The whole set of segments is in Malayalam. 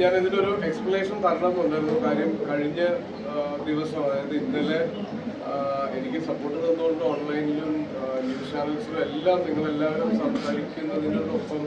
ഞാൻ ഇതിനൊരു എക്സ്പ്ലനേഷൻ തരണമെന്നുണ്ടായിരുന്നു കാര്യം കഴിഞ്ഞ ദിവസം അതായത് ഇന്നലെ എനിക്ക് സപ്പോർട്ട് തന്നുകൊണ്ട് ഓൺലൈനിലും ന്യൂസ് ചാനൽസിലും എല്ലാം നിങ്ങളെല്ലാവരും സംസാരിക്കുന്നതിനോടൊപ്പം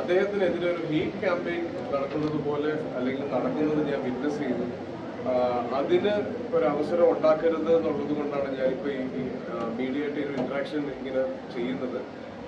അദ്ദേഹത്തിനെതിരെ ഒരു ഹീറ്റ് ക്യാമ്പയിൻ നടക്കുന്നത് പോലെ അല്ലെങ്കിൽ നടക്കുന്നത് ഞാൻ വിറ്റ്നസ് ചെയ്തു. അതിന് ഒരു അവസരം ഉണ്ടാക്കരുത് എന്നുള്ളത് കൊണ്ടാണ് ഞാനിപ്പോൾ ഈ മീഡിയയായിട്ട് ഒരു ഇൻട്രാക്ഷൻ ഇങ്ങനെ ചെയ്യുന്നത്.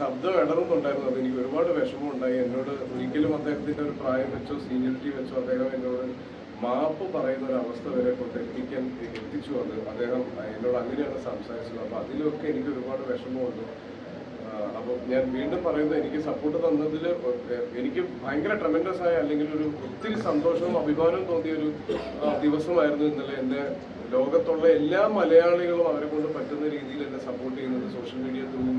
ശബ്ദം ഇടറുന്നുണ്ടായിരുന്നു. അത് എനിക്ക് ഒരുപാട് വിഷമമുണ്ടായി. എന്നോട് ഒരിക്കലും അദ്ദേഹത്തിന്റെ ഒരു പ്രായം വെച്ചോ സീനിയറിറ്റി വെച്ചോ അദ്ദേഹം എന്നോട് മാപ്പ് പറയുന്ന ഒരു അവസ്ഥ വരെ കൊണ്ട് എത്തിക്കാൻ എത്തിച്ചു അത്. അദ്ദേഹം എന്നോട് അങ്ങനെയാണ് സംസാരിച്ചത്. അപ്പൊ അതിലൊക്കെ എനിക്ക് ഒരുപാട് വിഷമമുണ്ട് അപ്പോൾ ഞാൻ വീണ്ടും പറയുന്നത് എനിക്ക് സപ്പോർട്ട് തന്നതിൽ എനിക്ക് ഭയങ്കര ട്രമെൻഡസ് ആയ അല്ലെങ്കിൽ ഒരു ഒത്തിരി സന്തോഷവും അഭിമാനവും തോന്നിയ ഒരു ദിവസമായിരുന്നു ഇന്നലെ എന്റെ ലോകത്തുള്ള എല്ലാ മലയാളികളും അവരെ കൊണ്ട് പറ്റുന്ന രീതിയിൽ എന്നെ സപ്പോർട്ട് ചെയ്യുന്നത്. സോഷ്യൽ മീഡിയ ത്രൂവും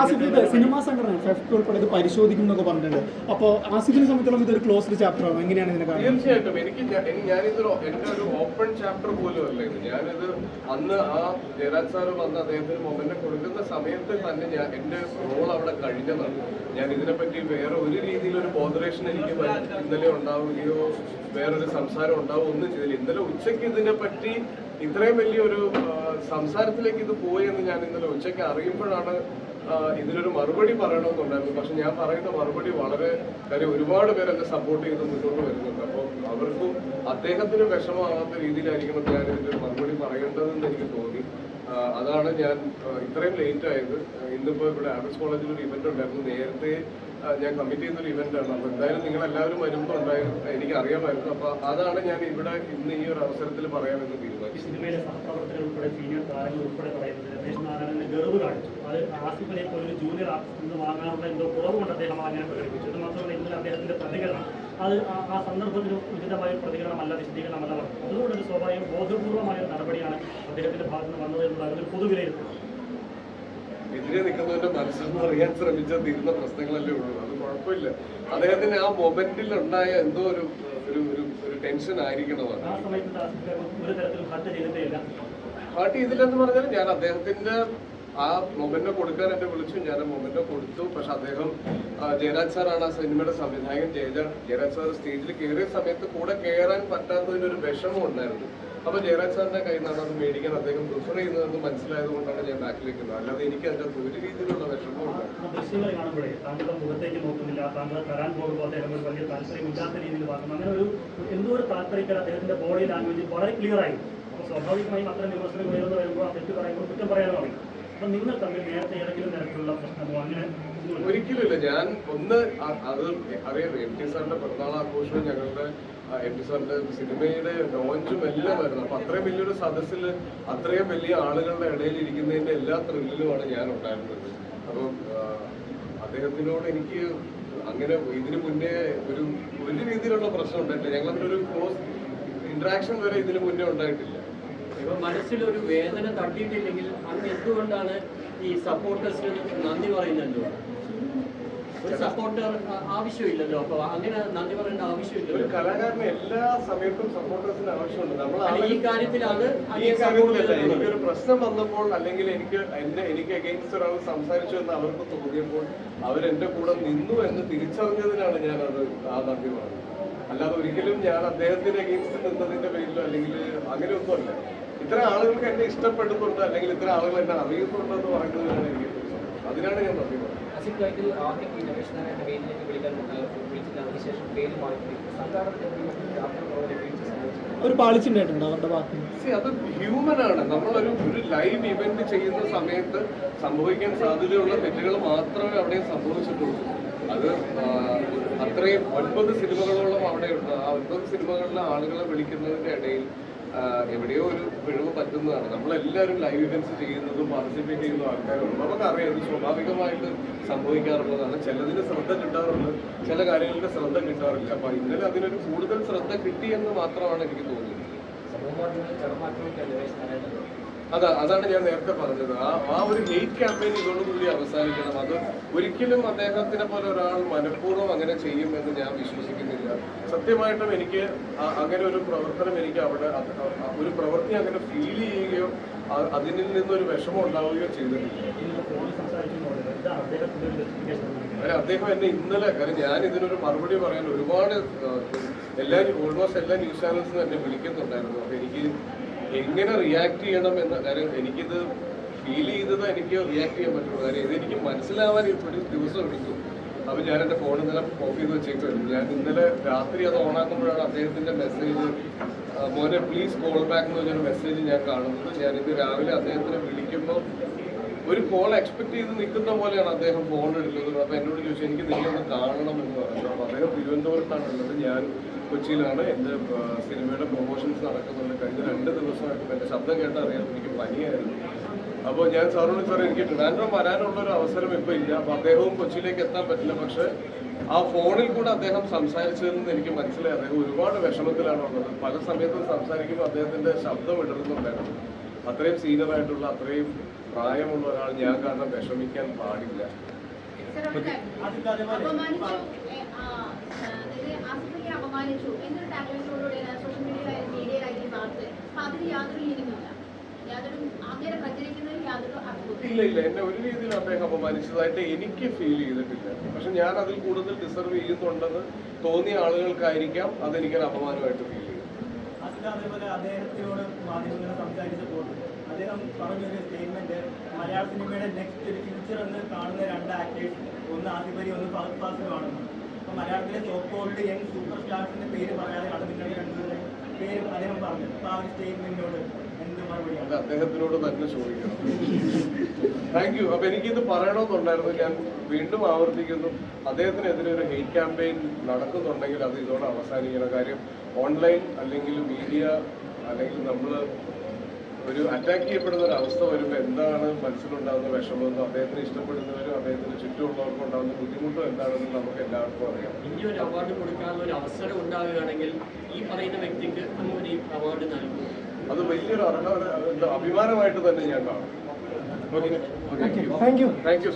ആസിഫ് ഇത് സിനിമാ സംഘടന ഫെഫ്റ്റ് ഉൾപ്പെടെ ഇത് പരിശോധിക്കും പറഞ്ഞിട്ടുണ്ട്. അപ്പോൾ ആസിഫിനെ സംബന്ധിച്ചോളം ഇതൊരു ക്ലോസ്ഡ് ചാപ്റ്റർ ആണ്? എങ്ങനെയാണ് ഇതിനെ തീർച്ചയായിട്ടും. എനിക്ക് ഞാനിതൊരു ഒരു ഓപ്പൺ ചാപ്റ്റർ പോലും അല്ല ഇത്. ഞാനിത് അന്ന് ആ ജയരാജ് സാറ് വന്ന് അദ്ദേഹത്തിന് മൊമെന്റ് കൊടുക്കുന്ന സമയത്ത് തന്നെ ഞാൻ എന്റെ റോൾ അവിടെ കഴിഞ്ഞതാണ്. ഞാൻ ഇതിനെപ്പറ്റി വേറെ ഒരു രീതിയിലൊരു ബോധറേഷൻ എനിക്ക് ഇന്നലെ ഉണ്ടാവുകയോ വേറൊരു സംസാരം ഉണ്ടാവുകയോ ഒന്നും ചെയ്തില്ല. ഇന്നലെ ഉച്ചയ്ക്ക് ഇതിനെപ്പറ്റി ഇത്രയും വലിയൊരു സംസാരത്തിലേക്ക് ഇത് പോയെന്ന് ഞാൻ ഇന്നലെ ഉച്ചയ്ക്ക് അറിയുമ്പോഴാണ് ഇതിനൊരു മറുപടി പറയണമെന്നുണ്ടായിരുന്നു പക്ഷെ ഞാൻ പറയുന്ന മറുപടി വളരെ കാര്യം ഒരുപാട് പേര് എന്നെ സപ്പോർട്ട് ചെയ്ത് മുന്നോട്ട് വരുന്നുണ്ട്. അപ്പോൾ അവർക്കും അദ്ദേഹത്തിന് വിഷമമാകാത്ത രീതിയിലായിരിക്കണം ഞാൻ ഇതിന്റെ ഒരു മറുപടി പറയേണ്ടതെന്ന് എനിക്ക് തോന്നി. അതാണ് ഞാൻ ഇത്രയും ലേറ്റ് ആയത്. ഇന്നിപ്പോൾ ഇന്നിപ്പോ ഇവിടെ ആർട്സ് കോളേജിൽ ഒരു ഇവന്റ് ഉണ്ടായിരുന്നു. നേരത്തെ ഞാൻ കമ്മിറ്റ് ചെയ്യുന്ന ഒരു ഇവന്റ് ആണ്. അപ്പൊ എന്തായാലും നിങ്ങൾ എല്ലാവരും വരുന്നുണ്ടായിരുന്നു എനിക്ക് അറിയാമായിരുന്നു അപ്പൊ അതാണ് ഞാൻ ഇവിടെ ഇന്ന് ഈ ഒരു അവസരത്തിൽ പറയാമെന്ന് തീരുമാനിച്ചു സിനിമയിലെ സീനിയർ താരങ്ങൾ പറയുന്നത് അത് പോലെ ഒരു ജൂനിയർ എന്തോ അദ്ദേഹം അങ്ങനെ പ്രതികരണം. അത് ആ- സന്ദർഭത്തിന് ഉചിതമായ പ്രതികരണമല്ല വിശദീകരണമല്ല പറഞ്ഞത്. അതുകൊണ്ട് സ്വാഭാവിക ബോധപൂർവമായ നടപടിയാണ് അദ്ദേഹത്തിന്റെ ഭാഗത്ത് വന്നത് എന്നുള്ളത് ഒരു പൊതുവിലയിരുത്തൽ എതിരെ നിൽക്കുന്നവന്റെ മനസ്സെന്ന് അറിയാൻ ശ്രമിച്ചാൽ തീരുന്ന പ്രശ്നങ്ങളല്ലേ ഉള്ളൂ. അത് കുഴപ്പമില്ല. അദ്ദേഹത്തിന് ആ മൊമെന്റിൽ ഉണ്ടായ എന്തോ ഒരു ഒരു ഒരു ഒരു ടെൻഷൻ ആയിരിക്കണം പാർട്ടി ഇതിലെന്ന് പറഞ്ഞാൽ ഞാൻ അദ്ദേഹത്തിന്റെ ആ മൊമെന്റോ കൊടുക്കാൻ എന്നെ വിളിച്ചു. ഞാൻ ആ മൊമെന്റോ കൊടുത്തു. പക്ഷെ അദ്ദേഹം ജയരാജ് സാറാണ് ആ സിനിമയുടെ സംവിധായകൻ. ജയരാജ് ജയരാജ് സാർ സ്റ്റേജിൽ കയറിയ സമയത്ത് കൂടെ കയറാൻ പറ്റാത്തതിന്റെ ഒരു വിഷമം ഉണ്ടായിരുന്നു. അപ്പൊ ജയരാജ് സാറിന്റെ കയ്യിൽ നിന്നാണ് അത് മേടിക്കാൻ അദ്ദേഹം പ്രിഫർ ചെയ്യുന്നതെന്ന് മനസ്സിലായത് കൊണ്ടാണ് ഞാൻ ബാക്കിൽ വെക്കുന്നത് അല്ലാതെ എനിക്ക് അകത്ത് ഒരു രീതിയിലുള്ള വിഷമമുണ്ട് ഒരിക്കലും ദൃശ്യങ്ങൾ കാണുമ്പോഴേ താങ്കളുടെ മുഖത്തേക്ക് നോക്കുന്നില്ല താങ്കൾ തരാൻ പോകുമ്പോൾ അദ്ദേഹം ഒരു വലിയ താല്പര്യമില്ലാത്ത രീതിയിൽ പറഞ്ഞു അങ്ങനെ ഒരു എന്തോ ഒരു അദ്ദേഹത്തിന്റെ ബോഡി ലാംഗ്വേജ് വളരെ ക്ലിയർ ആയി. അപ്പോൾ സ്വാഭാവികമായും അത്തരം വിമർശനം ഉയർന്നു വരുമ്പോൾ ആ തെറ്റ് പറയുമ്പോൾ കുറ്റം പറയാൻ തുടങ്ങി. അപ്പൊ നിങ്ങൾ തമ്മിൽ നേരത്തെ ഏതെങ്കിലും തരത്തിലുള്ള പ്രശ്നമോ അങ്ങനെ? ഒരിക്കലുമില്ല ഞാൻ ഒന്ന് അത് അറിയാം. എം ടി സാറിന്റെ പിറന്നാൾ ആഘോഷവും ഞങ്ങളുടെ എം ടി സാറിന്റെ സിനിമയുടെ ലോഞ്ചും എല്ലാം വരുന്നത് അപ്പൊ അത്രയും വലിയൊരു സദസ്സിൽ അത്രയും വലിയ ആളുകളുടെ ഇടയിൽ ഇരിക്കുന്നതിന്റെ എല്ലാ ത്രില്ലിലുമാണ് ഞാൻ ഉണ്ടായിരുന്നത് അപ്പം അദ്ദേഹത്തിനോട് എനിക്ക് അങ്ങനെ ഇതിനു മുന്നേ ഒരു ഒരു രീതിയിലുള്ള പ്രശ്നം ഉണ്ടായിട്ടില്ല. ഞങ്ങൾ ഒരു ക്ലോസ് ഇന്ററാക്ഷൻ വരെ ഇതിനു മുന്നേ ഉണ്ടായിട്ടില്ല. മനസ്സിലൊരു വേദന തട്ടിയിട്ടില്ലെങ്കിൽ അന്ന് എന്തുകൊണ്ടാണ് ഈ സപ്പോർട്ടേഴ്സിന് നന്ദി പറയുന്നത് ഒരു സപ്പോർട്ടർ ആവശ്യമില്ലല്ലോ. അപ്പൊ അങ്ങനെ നന്ദി പറയേണ്ട ഒരു ആവശ്യമില്ലല്ലോ കലാകാരന് എല്ലാ സമയത്തും സപ്പോർട്ടേഴ്സിന് ആവശ്യമുണ്ട്. നമ്മൾ അല്ല, ഈ കാര്യത്തിലാണ് ഈ കാര്യത്തിലല്ല എനിക്കൊരു പ്രശ്നം വന്നപ്പോൾ അല്ലെങ്കിൽ എനിക്ക് എന്റെ എനിക്ക് അഗൈൻസ്റ്റ് ഒരാൾ സംസാരിച്ചു എന്ന് അവർക്ക് തോന്നിയപ്പോൾ അവരെന്റെ കൂടെ നിന്നു എന്ന് തിരിച്ചറിഞ്ഞതിനാണ് ഞാൻ അത് ആ നന്ദി പറഞ്ഞത്. അല്ലാതെ ഒരിക്കലും ഞാൻ അദ്ദേഹത്തിന്റെ അഗൈൻസ്റ്റ് നിന്നതിന്റെ പേരിലോ അല്ലെങ്കിൽ അങ്ങനെയൊന്നുമല്ല ഇത്ര ആളുകൾക്ക് എന്നെ ഇഷ്ടപ്പെടുന്നുണ്ട് അല്ലെങ്കിൽ ഇത്ര ആളുകൾ എന്നെ അറിയുന്നുണ്ടെന്ന് പറയുന്നതിനാണ് എനിക്ക് അതിനാണ് ഞാൻ നന്ദി പറഞ്ഞത്. ഒരു പാളിച്ചുണ്ടായിട്ടുണ്ട് അവരുടെ ഭാഗത്ത്? അത് ഹ്യൂമൻ ആണ് നമ്മളൊരു ഒരു ലൈവ് ഇവന്റ് ചെയ്യുന്ന സമയത്ത് സംഭവിക്കാൻ സാധ്യതയുള്ള തെറ്റുകൾ മാത്രമേ അവിടെ സംഭവിച്ചിട്ടുള്ളൂ. അത് അത്രയും ഒൻപത് സിനിമകളോളം അവിടെ ഉണ്ട്. ആ ഒൻപത് സിനിമകളിലെ ആളുകളെ വിളിക്കുന്നതിന്റെ ഇടയിൽ എവിടെയോ ഒരു പിഴവ് പറ്റുന്നതാണ്. നമ്മളെല്ലാവരും ലൈവ് ഇവൻസ് ചെയ്യുന്നതും പാർട്ടിസിപ്പേറ്റ് ചെയ്യുന്ന ആൾക്കാരുണ്ട്. നമുക്കറിയാം ഇത് സ്വാഭാവികമായിട്ട് സംഭവിക്കാറുള്ളതാണ്. ചിലതിന് ശ്രദ്ധ കിട്ടാറുണ്ട് ചില കാര്യങ്ങൾക്ക് ശ്രദ്ധ കിട്ടാറില്ല. അപ്പൊ ഇന്നലെ അതിനൊരു കൂടുതൽ ശ്രദ്ധ കിട്ടിയെന്ന് മാത്രമാണ് എനിക്ക് തോന്നുന്നത് അതെ അതാണ് ഞാൻ നേരത്തെ പറഞ്ഞത്. ആ ആ ഒരു ഹെയ്റ്റ് ക്യാമ്പയിൻ ഇതോടുകൂടി അവസാനിക്കണം. അത് ഒരിക്കലും അദ്ദേഹത്തിനെ പോലെ ഒരാൾ മനഃപൂർവം അങ്ങനെ ചെയ്യുമെന്ന് ഞാൻ വിശ്വസിക്കുന്നില്ല. സത്യമായിട്ടും എനിക്ക് അങ്ങനെ ഒരു പ്രവർത്തനം എനിക്ക് അവിടെ ഒരു പ്രവൃത്തി അങ്ങനെ ഫീൽ ചെയ്യുകയോ അതിൽ നിന്നൊരു വിഷമം ഉണ്ടാവുകയോ ചെയ്തിട്ടില്ല. അദ്ദേഹം എന്നെ ഇന്നലെ കാര്യം ഞാൻ ഇതിനൊരു മറുപടി പറയാൻ ഒരുപാട് എല്ലാ ഓൾമോസ്റ്റ് എല്ലാ ന്യൂസ് ചാനൽസിനും എന്നെ വിളിക്കുന്നുണ്ടായിരുന്നു. അപ്പൊ എനിക്ക് എങ്ങനെ റിയാക്ട് ചെയ്യണം എന്ന കാര്യം എനിക്കിത് ഫീൽ ചെയ്തത് എനിക്ക് റിയാക്ട് ചെയ്യാൻ പറ്റുള്ളൂ കാര്യം. ഇത് എനിക്ക് മനസ്സിലാവാൻ ഇപ്പോഴും ദിവസം എടുത്തു. അപ്പൊ ഞാൻ എന്റെ ഫോൺ ഇന്നലെ ഓഫ് ചെയ്ത് വെച്ചേക്കുമായിരുന്നു ഞാൻ ഇന്നലെ രാത്രി അത് ഓണാക്കുമ്പോഴാണ് അദ്ദേഹത്തിന്റെ മെസ്സേജ് മോനെ പ്ലീസ് കോൾ ബാക്ക് എന്ന് പറഞ്ഞൊരു മെസ്സേജ് ഞാൻ കാണുന്നത്. ഞാനിത് രാവിലെ അദ്ദേഹത്തിനെ വിളിക്കുമ്പോൾ ഒരു കോൾ എക്സ്പെക്ട് ചെയ്ത് നിൽക്കുന്ന പോലെയാണ് അദ്ദേഹം ഫോൺ എടുക്കുന്നത്. അപ്പൊ എന്നോട് ചോദിച്ചു എനിക്ക് നിങ്ങളൊന്ന് കാണണം എന്ന് പറഞ്ഞു. അപ്പൊ അദ്ദേഹം തിരുവനന്തപുരത്താണ് ഉള്ളത്. ഞാൻ കൊച്ചിയിലാണ്. എന്റെ സിനിമയുടെ പ്രൊമോഷൻസ് നടക്കുന്നുണ്ട്. കഴിഞ്ഞ രണ്ട് ദിവസമായിട്ട് എന്റെ ശബ്ദം കേട്ടാൽ അറിയാം. എനിക്ക് പനിയായിരുന്നു. അപ്പോൾ ഞാൻ സാറിനോട് സാർ എനിക്ക് ട്രിവാൻഡ്രം വരാനുള്ള ഒരു അവസരം ഇപ്പോൾ ഇല്ല. അപ്പോൾ അദ്ദേഹവും കൊച്ചിയിലേക്ക് എത്താൻ പറ്റില്ല. പക്ഷേ ആ ഫോണിൽ കൂടെ അദ്ദേഹം സംസാരിച്ചതിൽ നിന്ന് എനിക്ക് മനസ്സിലായി. അദ്ദേഹം ഒരുപാട് വിഷമത്തിലാണ് ഉള്ളത്. പല സമയത്തും സംസാരിക്കുമ്പോൾ അദ്ദേഹത്തിന്റെ ശബ്ദം ഇടറുന്നുണ്ടായിരുന്നു അത്രയും സീനിയറായിട്ടുള്ള അത്രയും പ്രായമുള്ള ഒരാൾ ഞാൻ കാരണം വിഷമിക്കാൻ പാടില്ല. അപമാനിച്ചു എന്നൊരു ടാഗ്ലൈനോടുകൂടിയാണ് സോഷ്യൽ മീഡിയ മീഡിയയിലായി വാർത്ത അതിന് യാതൊരു ഇല്ല. ഇല്ല എന്നെ ഒരു രീതിയിൽ അദ്ദേഹം അപമാനിച്ചതായിട്ട് എനിക്ക് ഫീൽ ചെയ്തിട്ടില്ല. പക്ഷെ ഞാൻ അതിൽ കൂടുതൽ ഡിസർവ് ചെയ്യുന്നുണ്ടെന്ന് തോന്നിയ ആളുകൾക്കായിരിക്കാം അതെനിക്കൊരു അപമാനമായിട്ട് ഫീൽ ചെയ്തു അതേപോലെ അദ്ദേഹത്തിനോട് മാധ്യമങ്ങൾ സംസാരിച്ചപ്പോൾ അദ്ദേഹം പറഞ്ഞൊരു സ്റ്റേറ്റ്മെന്റ് മലയാള സിനിമയുടെ നെക്സ്റ്റ് ഒരു ഫ്യൂച്ചർ എന്ന് കാണുന്ന രണ്ട് ആക്ടേഴ്സ് ഒന്ന് ഒന്ന് ഫഹദ് ഫാസിലുമാണെന്ന് അപ്പോൾ മലയാളത്തിലെ സോപ്പ് ഓൾഡ് യങ് സൂപ്പർ സ്റ്റാർസിന്റെ പേര് പറയാതെ പേര് അദ്ദേഹം പറഞ്ഞു ആ ഒരു സ്റ്റേറ്റ്മെന്റിനോട് അത് അദ്ദേഹത്തിനോട് തന്നെ ചോദിക്കണം താങ്ക് യു അപ്പൊ എനിക്കിത് പറയണമെന്നുണ്ടായിരുന്നു. ഞാൻ വീണ്ടും ആവർത്തിക്കുന്നു. അദ്ദേഹത്തിനെതിരെ ഒരു ഹെയ്റ്റ് ക്യാമ്പയിൻ നടക്കുന്നുണ്ടെങ്കിൽ അത് ഇതോടെ അവസാനിക്കണം. കാര്യം ഓൺലൈൻ അല്ലെങ്കിൽ മീഡിയ അല്ലെങ്കിൽ നമ്മൾ ഒരു അറ്റാക്ക് ചെയ്യപ്പെടുന്ന ഒരു അവസ്ഥ വരുമ്പോൾ എന്താണ് മനസ്സിലുണ്ടാകുന്ന വിഷമമെന്നും അദ്ദേഹത്തിന് ഇഷ്ടപ്പെടുന്നവരും അദ്ദേഹത്തിന് ചുറ്റുമുള്ളവർക്കും ഉണ്ടാകുന്ന ബുദ്ധിമുട്ടും എന്താണെന്ന് നമുക്ക് എല്ലാവർക്കും അറിയാം. ഇനി ഒരു അവാർഡ് കൊടുക്കാനുള്ള ഒരു അവസരം ഉണ്ടാവുകയാണെങ്കിൽ ഈ പറയുന്ന വ്യക്തിക്ക് ഈ അവാർഡ് നൽകും. അത് വലിയൊരു അഭിമാനമായിട്ട് തന്നെ ഞാൻ കാണും. Thank you thank you